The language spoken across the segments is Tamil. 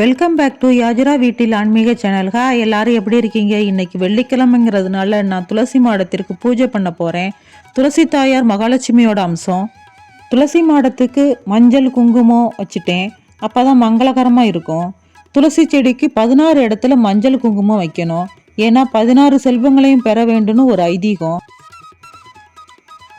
வெல்கம் பேக் டு யாஜரா வீட்டில் ஆன்மீக சேனல் ஹா எல்லாரும் எப்படி இருக்கீங்க? இன்னைக்கு வெள்ளிக்கிழமைங்கிறதுனால நான் துளசி மாடத்திற்கு பூஜை பண்ண போகிறேன் துளசி தாயார் மகாலட்சுமியோட அம்சம். துளசி மாடத்துக்கு மஞ்சள் குங்குமம் வச்சுட்டேன். அப்போ தான் மங்களகரமாக இருக்கும். துளசி செடிக்கு பதினாறு இடத்துல மஞ்சள் குங்குமம் வைக்கணும். ஏன்னா பதினாறு செல்வங்களையும் பெற வேண்டும்னு ஒரு ஐதீகம்.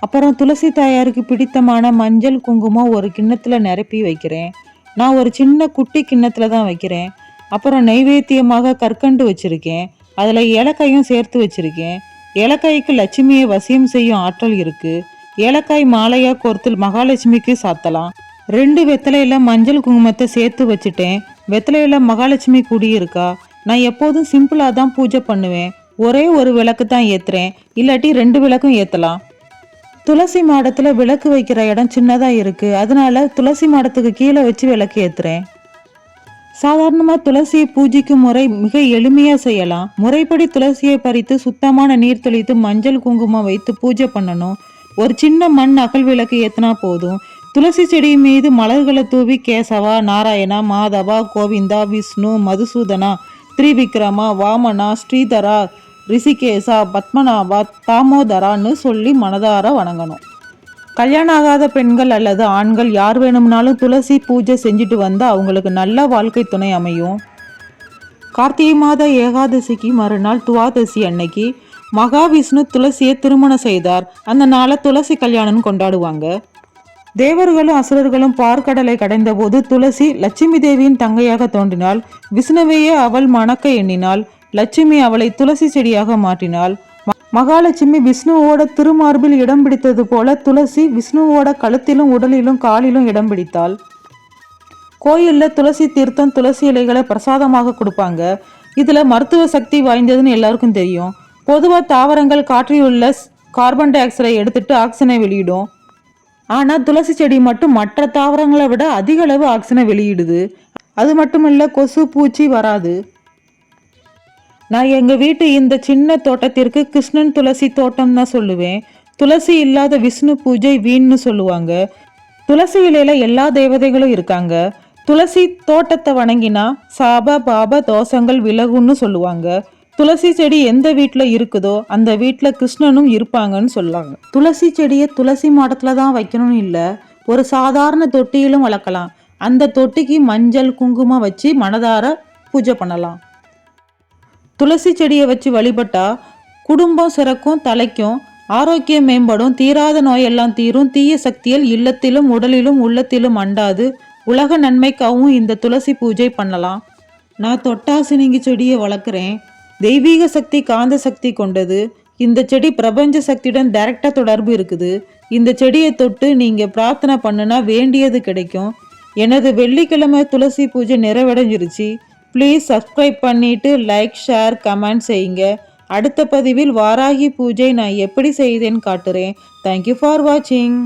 அப்புறம் துளசி தாயாருக்கு பிடித்தமான மஞ்சள் குங்குமம் ஒரு கிண்ணத்தில் நிரப்பி வைக்கிறேன். நான் ஒரு சின்ன குட்டி கிண்ணத்தில் தான் வைக்கிறேன். அப்புறம் நைவேத்தியமாக கற்கண்டு வச்சுருக்கேன். அதில் ஏலக்காயும் சேர்த்து வச்சுருக்கேன். ஏலக்காய்க்கு லட்சுமியை வசியம் செய்யும் ஆற்றல் இருக்குது ஏலக்காய் மாலையாக கோர்த்து மகாலட்சுமிக்கு சாத்தலாம். ரெண்டு வெத்தலையில் மஞ்சள் குங்குமத்தை சேர்த்து வச்சுட்டேன். வெத்தலையில் மகாலட்சுமி குடியிருக்கா நான் எப்போதும் சிம்பிளாக தான் பூஜை பண்ணுவேன். ஒரே ஒரு விளக்கு தான் ஏற்றுறேன் இல்லாட்டி ரெண்டு விளக்கும் ஏற்றலாம் துளசி மாடத்தில் விளக்கு வைக்கிற இடம் சின்னதாக இருக்குது அதனால துளசி மாடத்துக்கு கீழே வச்சு விளக்கு ஏற்றுறேன் சாதாரணமாக துளசியை பூஜிக்கும் முறை மிக எளிமையாக செய்யலாம். முறைப்படி துளசியை பறித்து சுத்தமான நீர் தெளித்து மஞ்சள் குங்குமம் வைத்து பூஜை பண்ணணும். ஒரு சின்ன மண் அகல் விளக்கு ஏற்றினா போதும். துளசி செடி மீது மலர்களை தூவி கேசவா நாராயணா மாதவா கோவிந்தா விஷ்ணு மதுசூதனா திரிவிக்ரமா வாமனா ஸ்ரீதரா ரிஷிகேசா பத்மநாபா தாமோதரான்னு சொல்லி மனதார வணங்கணும். கல்யாணம் ஆகாத பெண்கள் அல்லது ஆண்கள் யார் வேணும்னாலும் துளசி பூஜை செஞ்சுட்டு வந்தால் அவங்களுக்கு நல்ல வாழ்க்கை துணை அமையும். கார்த்திகை மாத ஏகாதசிக்கு மறுநாள் துவாதசி அன்னைக்கு மகாவிஷ்ணு துளசியை திருமணம் செய்தார். அந்த நாளை துளசி கல்யாணம் கொண்டாடுவாங்க. தேவர்களும் அசுரர்களும் பார்க்கடலை கடைந்தபோது துளசி லட்சுமி தேவியின் தங்கையாக தோன்றினாள் விஷ்ணுவையே அவள் மணக்க எண்ணினாள் லட்சுமி அவளை துளசி செடியாக மாற்றினாள். மகாலட்சுமி விஷ்ணுவோட திருமார்பில் இடம் பிடித்தது போல துளசி விஷ்ணுவோட கழுத்திலும் உடலிலும் காலிலும் இடம் பிடித்தாள். கோயிலில் துளசி தீர்த்தம் துளசி இலைகளை பிரசாதமாக கொடுப்பாங்க. இதில் மருத்துவ சக்தி வாய்ந்ததுன்னு எல்லாருக்கும் தெரியும். பொதுவாக தாவரங்கள் காற்றில் உள்ள கார்பன் டை ஆக்சைடை எடுத்துட்டு ஆக்சிஜனை வெளியிடும். ஆனால் துளசி செடி மட்டும் மற்ற தாவரங்களை விட அதிக அளவு ஆக்சிஜனை வெளியிடுது. அது மட்டும் இல்லை கொசு பூச்சி வராது. நான் எங்க வீட்டு இந்த சின்ன தோட்டத்திற்கு கிருஷ்ணன் துளசி தோட்டம் தான் சொல்லுவேன். துளசி இல்லாத விஷ்ணு பூஜை வீண்னு சொல்லுவாங்க. துளசி இலையில எல்லா தேவதைகளும் இருக்காங்க. துளசி தோட்டத்தை வணங்கினா சாப பாப தோஷங்கள் விலகுன்னு சொல்லுவாங்க. துளசி செடி எந்த வீட்டில் இருக்குதோ அந்த வீட்டில் கிருஷ்ணனும் இருப்பாங்கன்னு சொல்லுவாங்க. துளசி செடியை துளசி மாடத்தில் தான் வைக்கணும்னு இல்லை. ஒரு சாதாரண தொட்டியிலும் வளர்க்கலாம். அந்த தொட்டிக்கு மஞ்சள் குங்குமம் வச்சு மனதார பூஜை பண்ணலாம். துளசி செடியை வச்சு வழிபட்டா குடும்பம் சிறக்கும் தலைக்கும் ஆரோக்கியம் மேம்படும். தீராத நோயெல்லாம் தீரும். தீய சக்தியில் இல்லத்திலும் உடலிலும் உள்ளத்திலும் அண்டாது. உலக நன்மைக்காகவும் இந்த துளசி பூஜை பண்ணலாம். நான் தொட்டாசினிங்கி செடியை வளர்க்குறேன். தெய்வீக சக்தி காந்த சக்தி கொண்டது. இந்த செடி பிரபஞ்ச சக்தியுடன் டைரக்டாக தொடர்பு இருக்குது. இந்த செடியை தொட்டு நீங்கள் பிரார்த்தனை பண்ணுனா வேண்டியது கிடைக்கும். எனது வெள்ளிக்கிழமை துளசி பூஜை நிறைவடைஞ்சிருச்சு. ப்ளீஸ் சப்ஸ்கிரைப் பண்ணிவிட்டு லைக் ஷேர் கமெண்ட் செய்யுங்க. அடுத்த பதிவில் வாராகி பூஜை நான் எப்படி செய்தேன்னு காட்டுறேன். தேங்க்யூ ஃபார் வாட்சிங்